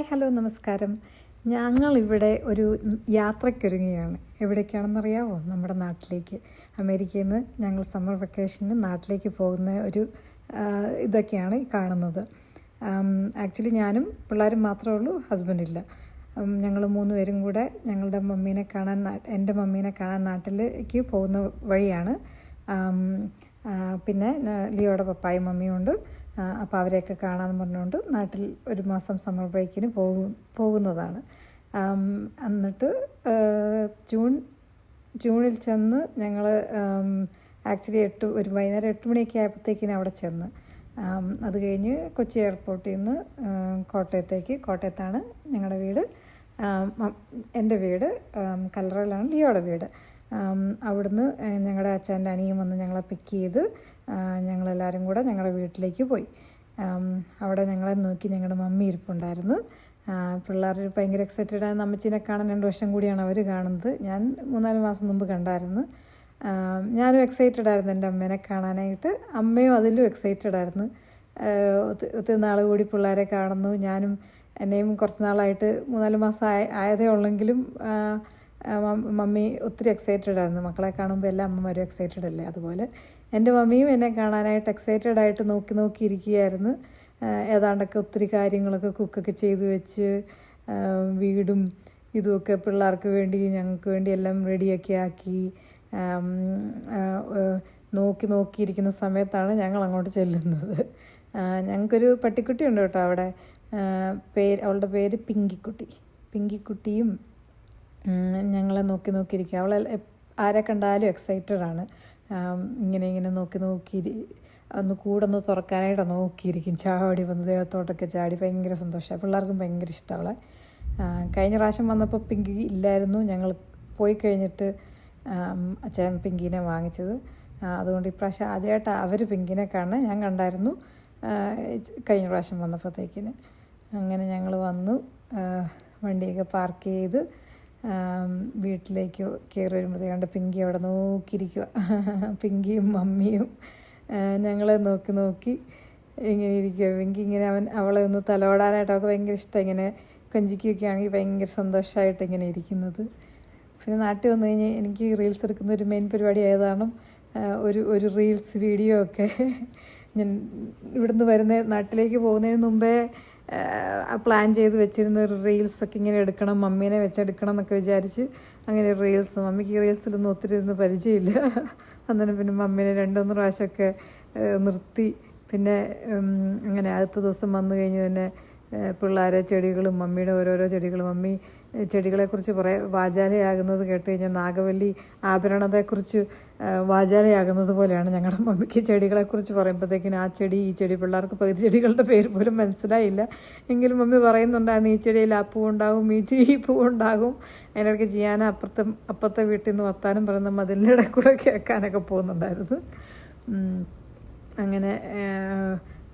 Hi hello നമസ്കാരം. ഞങ്ങളിവിടെ ഒരു യാത്രയ്ക്കൊരുങ്ങുകയാണ്. എവിടേക്കാണെന്നറിയാമോ നമ്മുടെ നാട്ടിലേക്ക്. അമേരിക്കയിൽ നിന്ന് ഞങ്ങൾ സമ്മർ വെക്കേഷന് നാട്ടിലേക്ക് പോകുന്ന ഒരു ഇതൊക്കെയാണ് കാണുന്നത്. ആക്ച്വലി ഞാനും പിള്ളേരും മാത്രമേ ഉള്ളൂ ഹസ്ബൻഡില്ല ഞങ്ങൾ മൂന്ന് പേരും കൂടെ ഞങ്ങളുടെ മമ്മീനെ കാണാൻ എന്റെ മമ്മീനെ കാണാൻ നാട്ടിലേക്ക് പോകുന്ന വഴിയാണ്. പിന്നെ ലിയോയുടെ പപ്പായും മമ്മിയും ഉണ്ട്. അപ്പോൾ അവരെയൊക്കെ കാണാമെന്ന് പറഞ്ഞുകൊണ്ട് നാട്ടിൽ ഒരു മാസം സമ്മർ ബ്രേക്കിന് പോകും പോകുന്നതാണ്. എന്നിട്ട് ജൂൺ ജൂണിൽ ചെന്ന് ഞങ്ങൾ ആക്ച്വലി എട്ട് ഒരു വൈകുന്നേരം എട്ട് മണിയൊക്കെ ആയപ്പോഴത്തേക്കിനും അവിടെ ചെന്ന്. അത് കഴിഞ്ഞ് കൊച്ചി എയർപോർട്ടിൽ നിന്ന് കോട്ടയത്തേക്ക്. കോട്ടയത്താണ് ഞങ്ങളുടെ വീട്. എന്റെ വീട് കല്ലറയിലാണ് ലിയോയുടെ വീട്. അവിടുന്ന് ഞങ്ങളുടെ അച്ഛന്റെ അനിയും വന്ന് ഞങ്ങളെ പിക്ക് ചെയ്ത് ഞങ്ങളെല്ലാവരും കൂടെ ഞങ്ങളുടെ വീട്ടിലേക്ക് പോയി. അവിടെ ഞങ്ങളെ നോക്കി ഞങ്ങളുടെ മമ്മി ഇരിപ്പുണ്ടായിരുന്നു. പിള്ളേർ ഭയങ്കര എക്സൈറ്റഡ് ആയിരുന്നു അമ്മച്ചീനെ കാണാൻ രണ്ട് വർഷം കൂടിയാണ് അവർ കാണുന്നത്. ഞാൻ മൂന്നാൽ മാസം മുമ്പ് കണ്ടായിരുന്നു. ഞാനും എക്സൈറ്റഡ് ആയിരുന്നു എന്റെ അമ്മേനെ കാണാനായിട്ട്. അമ്മയും അതിലും എക്സൈറ്റഡ് ആയിരുന്നു. ഒത്തിരി നാൾ കൂടി പിള്ളേരെ കാണുന്നു. ഞാനും എന്നെയും കുറച്ച് നാളായിട്ട് മൂന്നാൽ മാസം ആയ ആയതേ ഉള്ളെങ്കിലും മമ്മി ഒത്തിരി എക്സൈറ്റഡ് ആയിരുന്നു. മക്കളെ കാണുമ്പോൾ എല്ലാ അമ്മമാരും എക്സൈറ്റഡ് അല്ലേ? അതുപോലെ എന്റെ മമ്മിയും എന്നെ കാണാനായിട്ട് എക്സൈറ്റഡ് ആയിട്ട് നോക്കി നോക്കി ഇരിക്കുകയായിരുന്നു. ഏതാണ്ടൊക്കെ ഒത്തിരി കാര്യങ്ങളൊക്കെ കുക്കൊക്കെ ചെയ്തു വെച്ച് വീടും ഇതുമൊക്കെ പിള്ളേർക്ക് വേണ്ടി ഞങ്ങൾക്ക് വേണ്ടി എല്ലാം റെഡിയൊക്കെ ആക്കി നോക്കി നോക്കിയിരിക്കുന്ന സമയത്താണ് ഞങ്ങൾ അങ്ങോട്ട് ചെല്ലുന്നത്. ഞങ്ങൾക്കൊരു പട്ടിക്കുട്ടിയുണ്ട് കേട്ടോ അവിടെ. പേര് അവളുടെ പേര് പിങ്കിക്കുട്ടി. പിങ്കിക്കുട്ടിയും ഞങ്ങളെ നോക്കി നോക്കിയിരിക്കുക അവളെ ആരെ കണ്ടാലും എക്സൈറ്റഡ് ആണ്. ഇങ്ങനെ ഇങ്ങനെ നോക്കി നോക്കി ഒന്ന് കൂടൊന്ന് തുറക്കാനായിട്ട് നോക്കിയിരിക്കും. ചാടി വന്ന് ദേഹത്തോട്ടൊക്കെ ചാടി ഭയങ്കര സന്തോഷമാണ് പിള്ളേർക്കും ഭയങ്കര ഇഷ്ടമാണ് കഴിഞ്ഞ പ്രാവശ്യം വന്നപ്പോൾ പിങ്കി ഇല്ലായിരുന്നു. ഞങ്ങൾ പോയി കഴിഞ്ഞിട്ട് അച്ഛൻ പിങ്കിനെ വാങ്ങിച്ചത്. അതുകൊണ്ട് ഇപ്രാവശ്യം ആദ്യമായിട്ട് അവർ പിങ്കിനെ കാണാൻ ഞാൻ കണ്ടായിരുന്നു കഴിഞ്ഞ പ്രാവശ്യം വന്നപ്പോഴത്തേക്കിന് അങ്ങനെ ഞങ്ങൾ വന്നു വണ്ടിയൊക്കെ പാർക്ക് ചെയ്ത് വീട്ടിലേക്ക് കയറി വരുമ്പോൾ വരുമ്പോഴത്തേക്കാണ്ട് പിങ്കി അവിടെ നോക്കിയിരിക്കുക പിങ്കിയും മമ്മിയും ഞങ്ങളെ നോക്കി നോക്കി ഇങ്ങനെ ഇരിക്കുക പിങ്കി ഇങ്ങനെ അവൻ അവളെ ഒന്ന് തലോടാനായിട്ടൊക്കെ ഭയങ്കര ഇഷ്ടം. ഇങ്ങനെ കൊഞ്ചിക്കൊക്കെ ആണെങ്കിൽ ഭയങ്കര സന്തോഷമായിട്ട് ഇങ്ങനെ ഇരിക്കുന്നത്. പിന്നെ നാട്ടിൽ വന്നു കഴിഞ്ഞാൽ എനിക്ക് റീൽസ് എടുക്കുന്ന ഒരു മെയിൻ പരിപാടി ആയതാണ് ഒരു ഒരു റീൽസ് വീഡിയോ ഒക്കെ. ഞാൻ ഇവിടുന്ന് വരുന്ന നാട്ടിലേക്ക് പോകുന്നതിന് മുമ്പേ പ്ലാൻ ചെയ്ത് വെച്ചിരുന്ന ഒരു റീൽസൊക്കെ ഇങ്ങനെ എടുക്കണം മമ്മീനെ വെച്ചെടുക്കണം എന്നൊക്കെ വിചാരിച്ച് അങ്ങനെ റീൽസ് മമ്മിക്ക് റീൽസിലൊന്നും ഒത്തിരി ഇരുന്ന് പരിചയമില്ല. അന്നേരം പിന്നെ മമ്മീനെ രണ്ടൊന്ന് പ്രാവശ്യമൊക്കെ നിർത്തി. പിന്നെ അങ്ങനെ അടുത്ത ദിവസം വന്നു കഴിഞ്ഞ് തന്നെ പിള്ളേരെ ചെടികളും മമ്മിയുടെ ഓരോരോ ചെടികളും മമ്മി ചെടികളെക്കുറിച്ച് കുറേ വാചാലയാകുന്നത് കേട്ട് കഴിഞ്ഞാൽ നാഗവല്ലി ആഭരണത്തെക്കുറിച്ച് വാചാലയാകുന്നത് പോലെയാണ് ഞങ്ങളുടെ മമ്മിക്ക് ചെടികളെക്കുറിച്ച് പറയുമ്പോഴത്തേക്കിനും ആ ചെടി ഈ ചെടി പിള്ളേർക്ക് പകുതി ചെടികളുടെ പേര് പോലും മനസ്സിലായില്ല. എങ്കിലും മമ്മി പറയുന്നുണ്ടായിരുന്നു ഈ ചെടിയിൽ ആ പൂ ഉണ്ടാകും ഈ ചെ- ഈ പൂ ഉണ്ടാകും അതിനിടയ്ക്ക് ചെയ്യാൻ അപ്പുറത്തെ അപ്പുറത്തെ വീട്ടിൽ നിന്ന് വർത്താനം പറയുന്ന മതിലിന്റെ ഇടയിൽ കൂടെ കേൾക്കാനൊക്കെ പോകുന്നുണ്ടായിരുന്നു. അങ്ങനെ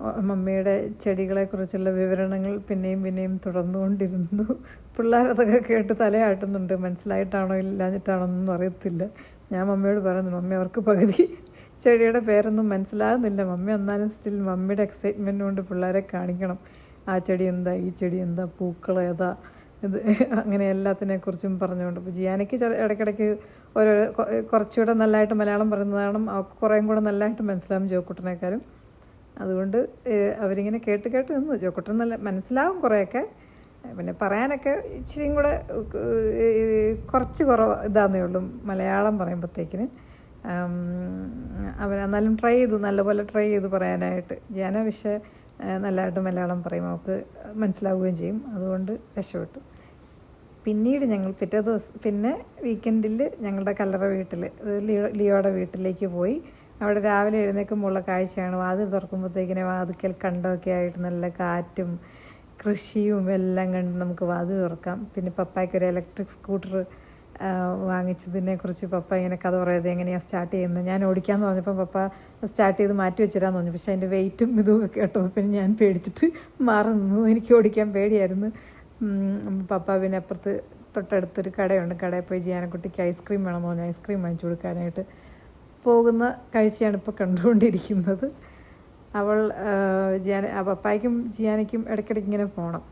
മമ്മിയുടെ ചെടികളെക്കുറിച്ചുള്ള വിവരണങ്ങൾ പിന്നെയും പിന്നെയും തുടർന്നുകൊണ്ടിരുന്നു. പിള്ളേരതൊക്കെ കേട്ട് തലയാട്ടുന്നുണ്ട്. മനസ്സിലായിട്ടാണോ ഇല്ലാഞ്ഞിട്ടാണോ എന്നൊന്നും അറിയത്തില്ല. ഞാൻ മമ്മിയോട് പറയുന്നു മമ്മി അവർക്ക് പകുതി ചെടിയുടെ പേരൊന്നും മനസ്സിലാകുന്നില്ല. മമ്മി എന്നാലും സ്റ്റിൽ മമ്മിയുടെ എക്സൈറ്റ്മെന്റ് കൊണ്ട് പിള്ളേരെ കാണിക്കണം. ആ ചെടി എന്താ? ഈ ചെടി എന്താ? പൂക്കൾ ഏതാ? ഇത് അങ്ങനെ എല്ലാത്തിനെക്കുറിച്ചും പറഞ്ഞുകൊണ്ട്. അപ്പോൾ ജിയാനയ്ക്ക് ഇടയ്ക്കിടയ്ക്ക് ഓരോ കുറച്ചുകൂടെ നല്ലതായിട്ട് മലയാളം പറയുന്നതാണ് കുറേയും കൂടെ നല്ലതായിട്ട് മനസ്സിലാവും ജോക്കുട്ടനേക്കാളും. അതുകൊണ്ട് അവരിങ്ങനെ കേട്ട് കേട്ട് നിന്ന്. ജോക്കുട്ടൻ നല്ല മനസ്സിലാവും കുറേയൊക്കെ. പിന്നെ പറയാനൊക്കെ ഇച്ചിരിയും കൂടെ കുറച്ച് കുറവ് ഇതാന്നേ ഉള്ളൂ മലയാളം പറയുമ്പോഴത്തേക്കിന് അവൻ എന്നാലും ട്രൈ ചെയ്തു നല്ലപോലെ ട്രൈ ചെയ്തു പറയാനായിട്ട്. ജാന പക്ഷേ നല്ലതായിട്ട് മലയാളം പറയും. അവൾക്ക് മനസ്സിലാവുകയും ചെയ്യും. അതുകൊണ്ട് രക്ഷപ്പെട്ടു. പിന്നീട് ഞങ്ങൾ പിറ്റേ ദിവസം പിന്നെ വീക്കെൻഡിൽ ഞങ്ങളുടെ കല്ലറ വീട്ടിൽ ലിയോ ലിയോയുടെ വീട്ടിലേക്ക് പോയി. അവിടെ രാവിലെ എഴുന്നേൽക്കുമ്പോഴുള്ള കാഴ്ചയാണ്. വാതിൽ തുറക്കുമ്പോഴത്തേക്കിനെ വാതിക്കൽ കണ്ടൊക്കെ ആയിട്ട് നല്ല കാറ്റും കൃഷിയും എല്ലാം കണ്ട് നമുക്ക് വാതിൽ തുറക്കാം. പിന്നെ പപ്പായ്ക്ക് ഒരു ഇലക്ട്രിക് സ്കൂട്ടർ വാങ്ങിച്ചതിനെ കുറിച്ച് പപ്പ ഇങ്ങനെ കഥ പറയാതെ എങ്ങനെയാണ് സ്റ്റാർട്ട് ചെയ്യുന്നത്? ഞാൻ ഓടിക്കാമെന്ന് പറഞ്ഞപ്പോൾ പപ്പ സ്റ്റാർട്ട് ചെയ്ത് മാറ്റി വെച്ചിരാന്ന് പറഞ്ഞു. പക്ഷേ അതിന്റെ വെയിറ്റും ഇതുമൊക്കെ കേട്ടപ്പോൾ പിന്നെ ഞാൻ പേടിച്ചിട്ട് മാറി നിന്നു. എനിക്ക് ഓടിക്കാൻ പേടിയായിരുന്നു. പപ്പ പിന്നെ അപ്പുറത്ത് തൊട്ടടുത്തൊരു കടയുണ്ട്. കടയിൽ പോയി ജിയാനക്കുട്ടിക്ക് ഐസ്ക്രീം വേണമെന്ന് പറഞ്ഞു. ഐസ്ക്രീം വാങ്ങിച്ചു കൊടുക്കാനായിട്ട്. പോകുന്ന കാഴ്ചയാണ് ഇപ്പോൾ കണ്ടുകൊണ്ടിരിക്കുന്നത്. അവൾ ജിയാന പപ്പായ്ക്കും ജിയാനയ്ക്കും ഇടയ്ക്കിടയ്ക്ക് ഇങ്ങനെ പോകണം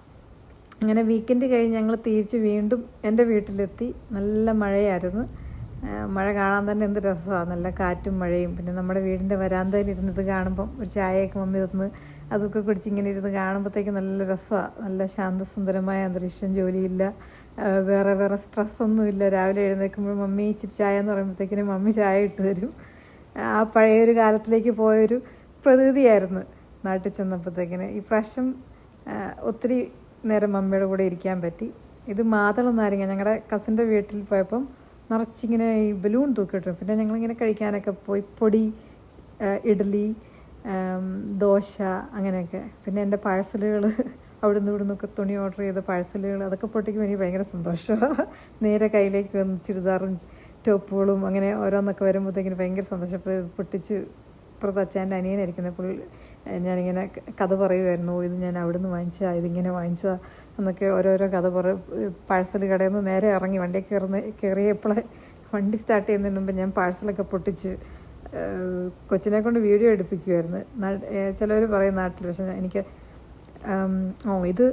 അങ്ങനെ വീക്കെൻഡ് കഴിഞ്ഞ് ഞങ്ങൾ തിരിച്ച് വീണ്ടും എന്റെ വീട്ടിലെത്തി. നല്ല മഴയായിരുന്നു. മഴ കാണാൻ തന്നെ എന്ത് രസമാണ് നല്ല കാറ്റും മഴയും. പിന്നെ നമ്മുടെ വീടിന്റെ വരാന്തയിൽ ഇരുന്നത് കാണുമ്പം ഒരു ചായയൊക്കെ മമ്മി തന്ന് അതൊക്കെ കുടിച്ച് ഇങ്ങനെ ഇരുന്ന് കാണുമ്പോഴത്തേക്ക് നല്ല രസമാണ് നല്ല ശാന്തസുന്ദരമായ അന്തരീക്ഷം ജോലിയില്ല. വേറെ വേറെ സ്ട്രെസ്സൊന്നുമില്ല. രാവിലെ എഴുന്നേൽക്കുമ്പോൾ മമ്മി ഇച്ചിരി ചായ എന്ന് പറയുമ്പോഴത്തേക്കിനും മമ്മി ചായ ഇട്ട് തരും. ആ പഴയൊരു കാലത്തിലേക്ക് പോയൊരു പ്രതീതിയായിരുന്നു നാട്ടിൽ ചെന്നപ്പോഴത്തേക്കിന്. ഈ പ്രാവശ്യം ഒത്തിരി നേരം മമ്മിയുടെ കൂടെ ഇരിക്കാൻ പറ്റി. ഇത് മാതളം നാരങ്ങ ഞങ്ങളുടെ കസിന്റെ വീട്ടിൽ പോയപ്പം നിറച്ചിങ്ങനെ ഈ ബലൂൺ തൂക്കിയിട്ടു. പിന്നെ ഞങ്ങളിങ്ങനെ കഴിക്കാനൊക്കെ പോയി. പൊടി ഇഡ്ഡലി ദോശ അങ്ങനെയൊക്കെ. പിന്നെ എന്റെ പാഴ്സലുകൾ അവിടെ ഇവിടുന്നൊക്കെ തുണി ഓർഡർ ചെയ്ത പാഴ്സലുകൾ അതൊക്കെ പൊട്ടിക്കുമ്പോൾ എനിക്ക് ഭയങ്കര സന്തോഷമാണ് നേരെ കയ്യിലേക്ക് വന്ന് ചുരിദാറും ടോപ്പുകളും അങ്ങനെ ഓരോന്നൊക്കെ വരുമ്പോഴത്തേക്കിന് ഭയങ്കര സന്തോഷം. അപ്പോൾ പൊട്ടിച്ച് ഇപ്പുറത്ത് അച്ഛന്റെ അനിയനായിരിക്കുന്ന പുള്ളി ഞാനിങ്ങനെ കഥ പറയുമായിരുന്നു ഇത് ഞാൻ അവിടെ നിന്ന് വാങ്ങിച്ചാൽ ഇതിങ്ങനെ വാങ്ങിച്ചതാ എന്നൊക്കെ ഓരോരോ കഥ പറ പാഴ്സൽ കടയിൽ നിന്ന് നേരെ ഇറങ്ങി വണ്ടി കയറുന്ന കയറിയപ്പോഴേ വണ്ടി സ്റ്റാർട്ട് ചെയ്യുന്നതിന് മുമ്പ് ഞാൻ പാഴ്സലൊക്കെ പൊട്ടിച്ച് കൊച്ചിനെ കൊണ്ട് വീഡിയോ എടുപ്പിക്കുമായിരുന്നു ചിലവർ പറയും നാട്ടിൽ പക്ഷേ എനിക്ക് ഓ ഇത്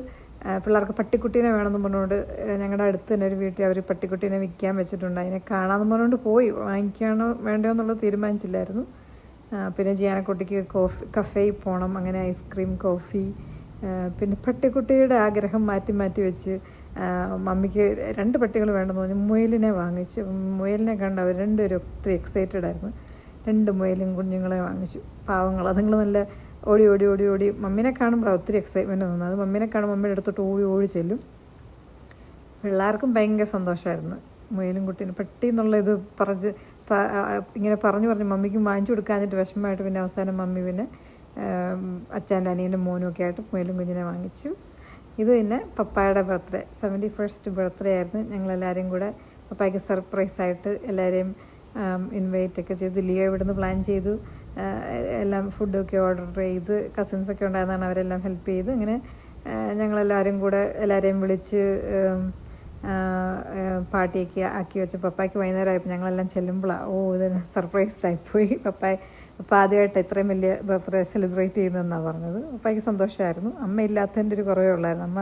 പിള്ളേർക്ക് പട്ടിക്കുട്ടീനെ വേണമെന്ന് പറഞ്ഞുകൊണ്ട് ഞങ്ങളുടെ അടുത്ത് തന്നെ ഒരു വീട്ടിൽ അവർ പട്ടിക്കുട്ടീനെ വിൽക്കാൻ വെച്ചിട്ടുണ്ട്. അതിനെ കാണാമെന്ന് പറഞ്ഞുകൊണ്ട് പോയി. വാങ്ങിക്കാണോ വേണ്ടോ എന്നുള്ളത് തീരുമാനിച്ചില്ലായിരുന്നു. പിന്നെ ജിയാനക്കുട്ടിക്ക് കോഫി കഫേയിൽ പോകണം അങ്ങനെ ഐസ്ക്രീം കോഫി പിന്നെ പട്ടിക്കുട്ടിയുടെ ആഗ്രഹം മാറ്റി മാറ്റി വെച്ച് മമ്മിക്ക് രണ്ട് പട്ടികൾ വേണമെന്ന് പറഞ്ഞു മുയലിനെ വാങ്ങിച്ചു. മുയലിനെ കണ്ട് അവർ രണ്ടുപേരും ഒത്തിരി എക്സൈറ്റഡ് ആയിരുന്നു. രണ്ട് മുയലും കുഞ്ഞുങ്ങളെ വാങ്ങിച്ചു. പാവങ്ങൾ അതുങ്ങൾ നല്ല ഓടി ഓടി ഓടി ഓടി. മമ്മീനെ കാണുമ്പോൾ ഒത്തിരി എക്സൈറ്റ്മെന്റ് തോന്നുന്നു അത് മമ്മീനെ കാണുമ്പോൾ മമ്മിയുടെ അടുത്തോട്ട് ഓടി ഓടി ചെല്ലും. പിള്ളേർക്കും ഭയങ്കര സന്തോഷമായിരുന്നു മുയലും കുട്ടീനും പെട്ടി എന്നുള്ള ഇത് പറഞ്ഞ് ഇങ്ങനെ പറഞ്ഞു പറഞ്ഞ് മമ്മിക്കും വാങ്ങിച്ചു കൊടുക്കാഞ്ഞിട്ട് വിഷമമായിട്ട് പിന്നെ അവസാനം മമ്മി പിന്നെ അച്ഛന്റെ അനിയന്റെ മോനും ഒക്കെ ആയിട്ട് മുയലും കുഞ്ഞിനെ വാങ്ങിച്ചു. ഇത് പിന്നെ പപ്പായുടെ ബർത്ത്ഡേ സെവന്റി ഫസ്റ്റ് ബർത്ത്ഡേ ആയിരുന്നു. ഞങ്ങളെല്ലാവരും കൂടെ പപ്പായ്ക്ക് സർപ്രൈസായിട്ട് എല്ലാവരെയും ഇൻവൈറ്റ് ഒക്കെ ചെയ്തു. ലിയോ ഇവിടുന്ന് പ്ലാൻ ചെയ്തു. എല്ലാം ഫുഡൊക്കെ ഓർഡർ ചെയ്ത് കസിൻസൊക്കെ ഉണ്ടായിരുന്നാണ് അവരെല്ലാം ഹെൽപ്പ് ചെയ്ത്. ഇങ്ങനെ ഞങ്ങളെല്ലാവരും കൂടെ എല്ലാവരെയും വിളിച്ച് പാർട്ടിയൊക്കെ ആക്കി വെച്ച് പപ്പായ്ക്ക് വൈകുന്നേരം ആയപ്പോൾ ഞങ്ങളെല്ലാം ചെല്ലുമ്പോഴാണ് ഓ ഇത് സർപ്രൈസ്ഡായി പോയി പപ്പായ. അപ്പം ആദ്യമായിട്ട് ഇത്രയും വലിയ ബർത്ത്ഡേ സെലിബ്രേറ്റ് ചെയ്യുന്നതെന്നാണ് പറഞ്ഞത്. പപ്പായ്ക്ക് സന്തോഷമായിരുന്നു അമ്മ ഇല്ലാത്തതിന്റെ ഒരു കുറവേ ഉള്ളായിരുന്നു. അമ്മ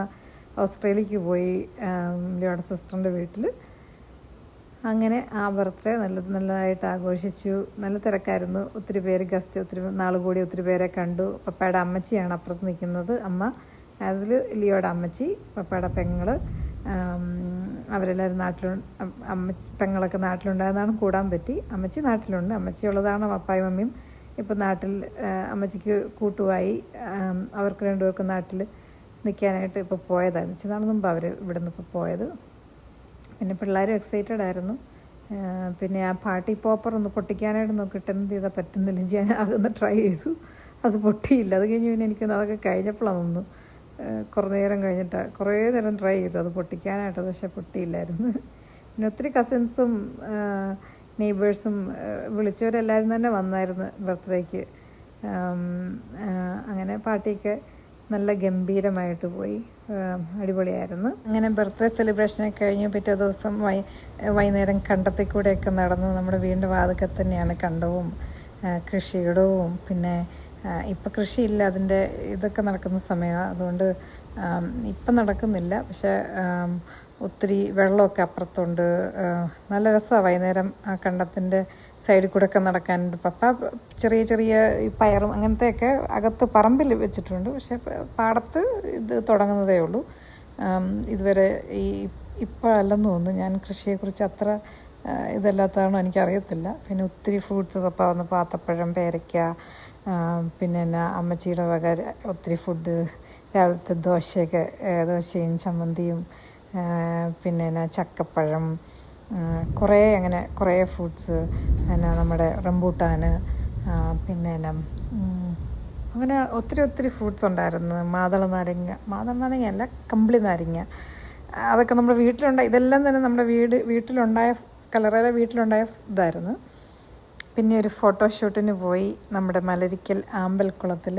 ഓസ്ട്രേലിയക്ക് പോയി ലിയോടെ സിസ്റ്ററിന്റെ വീട്ടിൽ അങ്ങനെ ആ ബർത്ത്ഡേ നല്ല നല്ലതായിട്ട് ആഘോഷിച്ചു. നല്ല തിരക്കായിരുന്നു. ഒത്തിരി പേര് ഗസ്റ്റ് ഒത്തിരി നാൾ കൂടി ഒത്തിരി പേരെ കണ്ടു. പപ്പയുടെ അമ്മച്ചിയാണ് അപ്പുറത്ത് നിൽക്കുന്നത് അമ്മ. അതിൽ ലിയോയുടെ അമ്മച്ചി പപ്പയുടെ പെങ്ങൾ അവരെല്ലാവരും നാട്ടിലു അമ്മച്ചി പെങ്ങളൊക്കെ നാട്ടിലുണ്ടായതാണ് കൂടാൻ പറ്റി. അമ്മച്ചി നാട്ടിലുണ്ട്. അമ്മച്ചി ഉള്ളതാണ് പപ്പായും മമ്മിയും ഇപ്പം നാട്ടിൽ അമ്മച്ചിക്ക് കൂട്ടുമായി അവർക്ക് രണ്ടുപേർക്കും നാട്ടിൽ നിൽക്കാനായിട്ട് ഇപ്പോൾ പോയതാണ്. ഇച്ചിരി നാൾ മുമ്പ് അവർ ഇവിടെ നിന്ന് ഇപ്പോൾ പോയത്. പിന്നെ പിള്ളേരും എക്സൈറ്റഡ് ആയിരുന്നു. പിന്നെ ആ പാർട്ടി പോപ്പർ ഒന്ന് പൊട്ടിക്കാനായിട്ട് കിട്ടുന്നത് ചെയ്താൽ പറ്റുന്നില്ല. ഞാൻ ആകുന്ന ട്രൈ ചെയ്തു. അത് പൊട്ടിയില്ല. അത് കഴിഞ്ഞ് പിന്നെ എനിക്കൊന്ന് അതൊക്കെ കഴിഞ്ഞപ്പോഴാണ് ഒന്ന് കുറേ നേരം കഴിഞ്ഞിട്ട്. കുറേ നേരം ട്രൈ ചെയ്തു. അത് പൊട്ടിക്കാനായിട്ട് പക്ഷെ പൊട്ടിയില്ലായിരുന്നു. പിന്നെ ഒത്തിരി കസിൻസും നെയ്ബേഴ്സും വിളിച്ചവരെല്ലാവരും തന്നെ വന്നായിരുന്നു ബർത്ത്ഡേക്ക് അങ്ങനെ പാർട്ടിയൊക്കെ നല്ല ഗംഭീരമായിട്ട് പോയി. അടിപൊളിയായിരുന്നു. അങ്ങനെ ബർത്ത്ഡേ സെലിബ്രേഷനൊക്കെ കഴിഞ്ഞു. പിറ്റേ ദിവസം വൈ വൈകുന്നേരം കണ്ടത്തിൽ കൂടെയൊക്കെ നടന്ന് നമ്മുടെ വീടിന്റെ വാതിക്കൽ തന്നെയാണ് കണ്ടവും കൃഷിയിടവും. പിന്നെ ഇപ്പം കൃഷിയില്ല. അതിന്റെ ഇതൊക്കെ നടക്കുന്ന സമയമാണ് അതുകൊണ്ട് ഇപ്പം നടക്കുന്നില്ല. പക്ഷേ ഒത്തിരി വെള്ളമൊക്കെ അപ്പുറത്തുണ്ട്. നല്ല രസമാണ് വൈകുന്നേരം ആ കണ്ടത്തിന്റെ സൈഡിൽ കൂടെ ഒക്കെ നടക്കാനുണ്ട് പപ്പ ചെറിയ ചെറിയ പയറും അങ്ങനത്തെയൊക്കെ അകത്ത് പറമ്പിൽ വെച്ചിട്ടുണ്ട്. പക്ഷേ പാടത്ത് ഇത് തുടങ്ങുന്നതേ ഉള്ളൂ. ഇതുവരെ ഈ ഇപ്പോൾ അല്ലെന്ന് തോന്നുന്നു. ഞാൻ കൃഷിയെക്കുറിച്ച് അത്ര ഇതല്ലാത്തതാണോ എനിക്കറിയത്തില്ല. പിന്നെ ഒത്തിരി ഫ്രൂട്ട്സ് പപ്പ വന്ന് പാത്തപ്പഴം പേരയ്ക്ക പിന്നെ എന്നാ അമ്മച്ചിയുടെ വക ഒത്തിരി ഫുഡ് രാവിലത്തെ ദോശയൊക്കെ ദോശയും ചമ്മന്തിയും പിന്നെ എന്നാ ചക്കപ്പഴം കുറേ അങ്ങനെ കുറേ ഫ്രൂട്ട്സ് പിന്നെ നമ്മുടെ റംബൂട്ടാൻ പിന്നെ എന്നാ അങ്ങനെ ഒത്തിരി ഒത്തിരി ഫ്രൂട്ട്സ് ഉണ്ടായിരുന്നു. മാതള നാരങ്ങ മാതള നാരങ്ങ അല്ല കമ്പിളി നാരങ്ങ. അതൊക്കെ നമ്മുടെ വീട്ടിലുണ്ടായി ഇതെല്ലാം തന്നെ നമ്മുടെ വീട് വീട്ടിലുണ്ടായ കലറയിലെ വീട്ടിലുണ്ടായ ഇതായിരുന്നു. പിന്നെ ഒരു ഫോട്ടോഷൂട്ടിന് പോയി നമ്മുടെ മലരിക്കൽ ആമ്പൽക്കുളത്തിൽ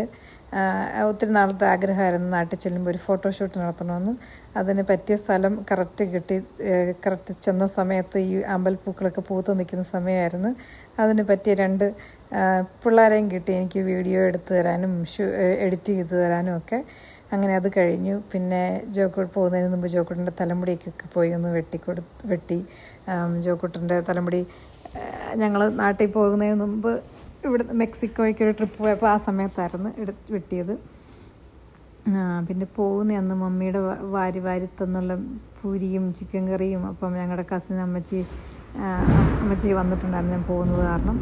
ഒത്തിരി നാളത്തെ ആഗ്രഹമായിരുന്നു നാട്ടിൽ ചെല്ലുമ്പോൾ ഒരു ഫോട്ടോഷൂട്ട് നടത്തണമെന്ന്. അതിന് പറ്റിയ സ്ഥലം കറക്റ്റ് കിട്ടി കറക്റ്റ് ചെന്ന സമയത്ത് ഈ അമ്പൽപ്പൂക്കളൊക്കെ പൂത്ത് നിൽക്കുന്ന സമയമായിരുന്നു. അതിന് പറ്റിയ രണ്ട് പിള്ളേരെയും കിട്ടി എനിക്ക് വീഡിയോ എടുത്തു തരാനും എഡിറ്റ് ചെയ്ത് തരാനും ഒക്കെ. അങ്ങനെ അത് കഴിഞ്ഞു. പിന്നെ ജോക്കൂട്ട് പോകുന്നതിന് മുമ്പ് ജോക്കൂട്ടിന്റെ തലമുടിയൊക്കെ പോയി ഒന്ന് വെട്ടിക്കൊടു വെട്ടി. ജോക്കൂട്ടിന്റെ തലമുടി ഞങ്ങൾ നാട്ടിൽ പോകുന്നതിന് മുമ്പ് ഇവിടെ മെക്സിക്കോയ്ക്ക് ഒരു ട്രിപ്പ് പോയപ്പോൾ ആ സമയത്തായിരുന്നു എടു വെട്ടിയത്. പിന്നെ പോകുന്ന അന്ന് മമ്മിയുടെ വാരി വാരി തന്നുള്ള പൂരിയും ചിക്കൻ കറിയും. അപ്പം ഞങ്ങളുടെ കസിൻ അമ്മച്ചി അമ്മച്ചി വന്നിട്ടുണ്ടായിരുന്നു ഞാൻ പോകുന്നത് കാരണം.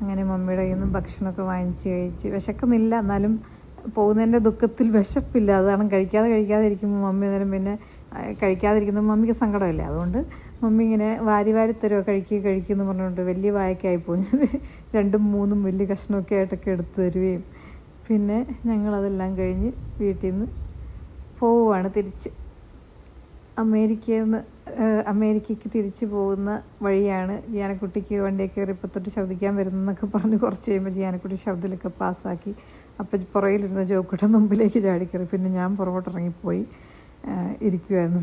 അങ്ങനെ മമ്മിയുടെ കയ്യിൽ നിന്നും ഭക്ഷണമൊക്കെ വാങ്ങിച്ച് കഴിച്ച് വിശക്കുന്നില്ല. എന്നാലും പോകുന്നതിന്റെ ദുഃഖത്തിൽ വിശപ്പില്ല. അതാണ് കഴിക്കാതെ കഴിക്കാതെ ഇരിക്കുമ്പോൾ മമ്മി അന്നേരം പിന്നെ കഴിക്കാതിരിക്കുന്ന മമ്മിക്ക് സങ്കടമില്ല? അതുകൊണ്ട് മമ്മി ഇങ്ങനെ വാരി വാരി തരുമോ കഴിക്കുക കഴിക്കുമെന്ന് പറഞ്ഞുകൊണ്ട് വലിയ വായക്കായി പോയി. രണ്ടും മൂന്നും വലിയ കഷ്ണമൊക്കെ ആയിട്ടൊക്കെ എടുത്തു തരുകയും പിന്നെ ഞങ്ങളതെല്ലാം കഴിഞ്ഞ് വീട്ടിൽ നിന്ന് പോവുകയാണ് തിരിച്ച്. അമേരിക്കയിൽ നിന്ന് അമേരിക്കയ്ക്ക് തിരിച്ച് പോകുന്ന വഴിയാണ് ജിയാനക്കുട്ടിക്ക് വണ്ടിയൊക്കെ കയറിയപ്പോൾ തൊട്ട് ശബ്ദിക്കാൻ വരുന്നെന്നൊക്കെ പറഞ്ഞ് കുറച്ച് കഴിയുമ്പോൾ ജിയാനക്കുട്ടി ശബ്ദത്തിലൊക്കെ പാസ്സാക്കി. അപ്പം പുറകിലിരുന്ന ജോക്കുട്ടൻ മുമ്പിലേക്ക് ചാടിക്കറി പിന്നെ ഞാൻ പുറകോട്ട് ഇറങ്ങിപ്പോയി ആ, ഇരിക്കുമായിരുന്നു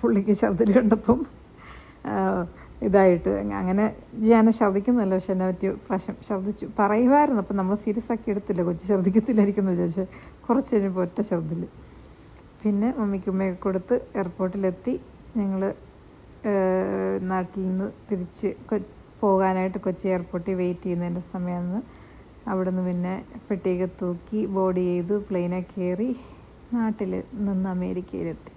പുള്ളിക്ക് ശബ്ദത്തിൽ കണ്ടപ്പം ഇതായിട്ട് അങ്ങനെ ജിയാനെ ഛർദ്ദിക്കുന്നില്ല പക്ഷെ എന്നെ പറ്റി പ്രാവശ്യം ഛർദ്ദിച്ചു പറയുമായിരുന്നു. അപ്പം നമ്മൾ സീരിയസ് ആക്കി എടുത്തില്ല? കൊച്ചു ഛർദ്ദിക്കത്തില്ലായിരിക്കും എന്ന് കുറച്ച് കഴിഞ്ഞപ്പോൾ ഒറ്റ ഛർദ്ദിൽ പിന്നെ മമ്മിക്ക് ഉമ്മയൊക്കെ കൊടുത്ത് എയർപോർട്ടിലെത്തി ഞങ്ങൾ നാട്ടിൽ നിന്ന് തിരിച്ച് പോകാനായിട്ട് കൊച്ചി എയർപോർട്ടിൽ വെയിറ്റ് ചെയ്യുന്നതിന്റെ സമയമെന്ന് അവിടെ നിന്ന് പിന്നെ പെട്ടിയൊക്കെ തൂക്കി ബോഡി ചെയ്തു പ്ലെയിനൊക്കെ കയറി നാട്ടിൽ നിന്ന് അമേരിക്കയിലെത്തി.